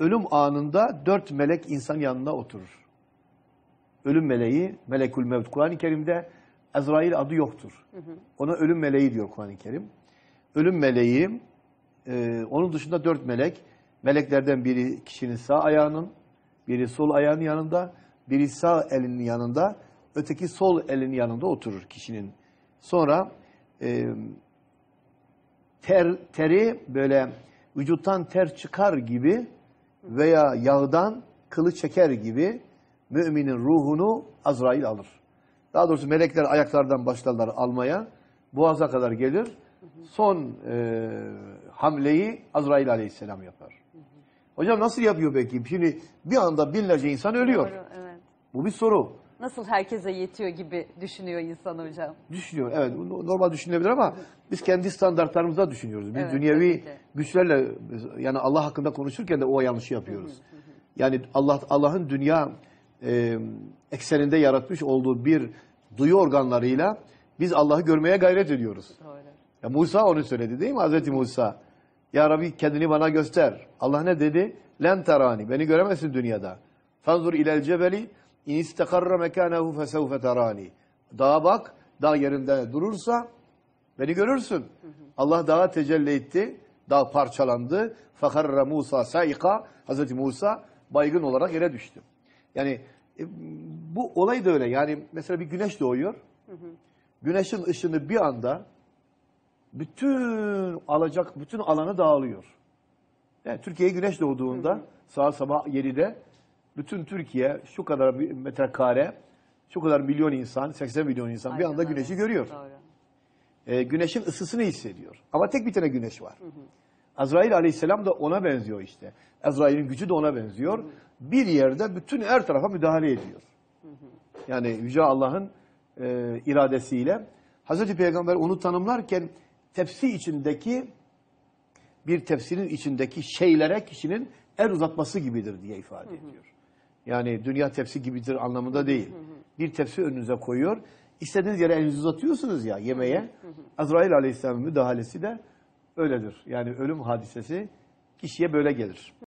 ölüm anında dört melek insan yanında oturur. Ölüm meleği, melekül mevt. Kur'an-ı Kerim'de Ezrail adı yoktur. Ona ölüm meleği diyor Kur'an-ı Kerim. Ölüm meleği, e, onun dışında dört melek. Meleklerden biri kişinin sağ ayağının, biri sol ayağının yanında, biri sağ elinin yanında, öteki sol elinin yanında oturur kişinin. Sonra e, ter, teri böyle vücuttan ter çıkar gibi veya yağdan kılı çeker gibi müminin ruhunu Azrail alır. Daha doğrusu melekler ayaklardan başlarlar almaya. Boğaza kadar gelir. Son e, hamleyi Azrail aleyhisselam yapar. Hocam nasıl yapıyor peki? Şimdi bir anda binlerce insan ölüyor. Doğru, evet. Bu bir soru. Nasıl herkese yetiyor gibi düşünüyor insan hocam. Düşünüyor. Evet normal düşünülebilir ama biz kendi standartlarımıza düşünüyoruz. Biz Evet, dünyevi ki. güçlerle yani Allah hakkında konuşurken de o yanlışı yapıyoruz. Yani Allah Allah'ın dünya e, ekseninde yaratmış olduğu bir duyu organlarıyla biz Allah'ı görmeye gayret ediyoruz. Doğru. Ya Musa onu söyledi değil mi Hazreti Musa? Ya Rabbi kendini bana göster. Allah ne dedi? Len terani. Beni göremezsin dünyada. Fanzur ilel cebeli in istakarra mekanehu fesevfe terani. Dağa bak. Dağ yerinde durursa beni görürsün. Allah dağa tecelli etti. Dağ parçalandı. Fakarra Musa saika. Hazreti Musa baygın olarak yere düştü. Yani e, bu olay da öyle. Yani mesela bir güneş doğuyor. Güneşin ışını bir anda bütün alacak bütün alanı dağılıyor. Yani Türkiye'ye güneş doğduğunda saat sabah 7'de bütün Türkiye şu kadar bir metrekare, şu kadar milyon insan, 80 milyon insan bir anda güneşi öyle. görüyor. Doğru. Ee, güneşin ısısını hissediyor. Ama tek bir tane güneş var. Azrail aleyhisselam da ona benziyor işte. Azrail'in gücü de ona benziyor. Bir yerde bütün her tarafa müdahale ediyor. Yani Yüce Allah'ın e, iradesiyle. Hazreti Peygamber onu tanımlarken tepsi içindeki bir tepsinin içindeki şeylere kişinin el uzatması gibidir diye ifade ediyor. Yani dünya tepsi gibidir anlamında değil. Bir tepsi önünüze koyuyor. İstediğiniz yere elinizi uzatıyorsunuz ya yemeğe. Azrail Aleyhisselam'ın müdahalesi de öyledir. Yani ölüm hadisesi kişiye böyle gelir.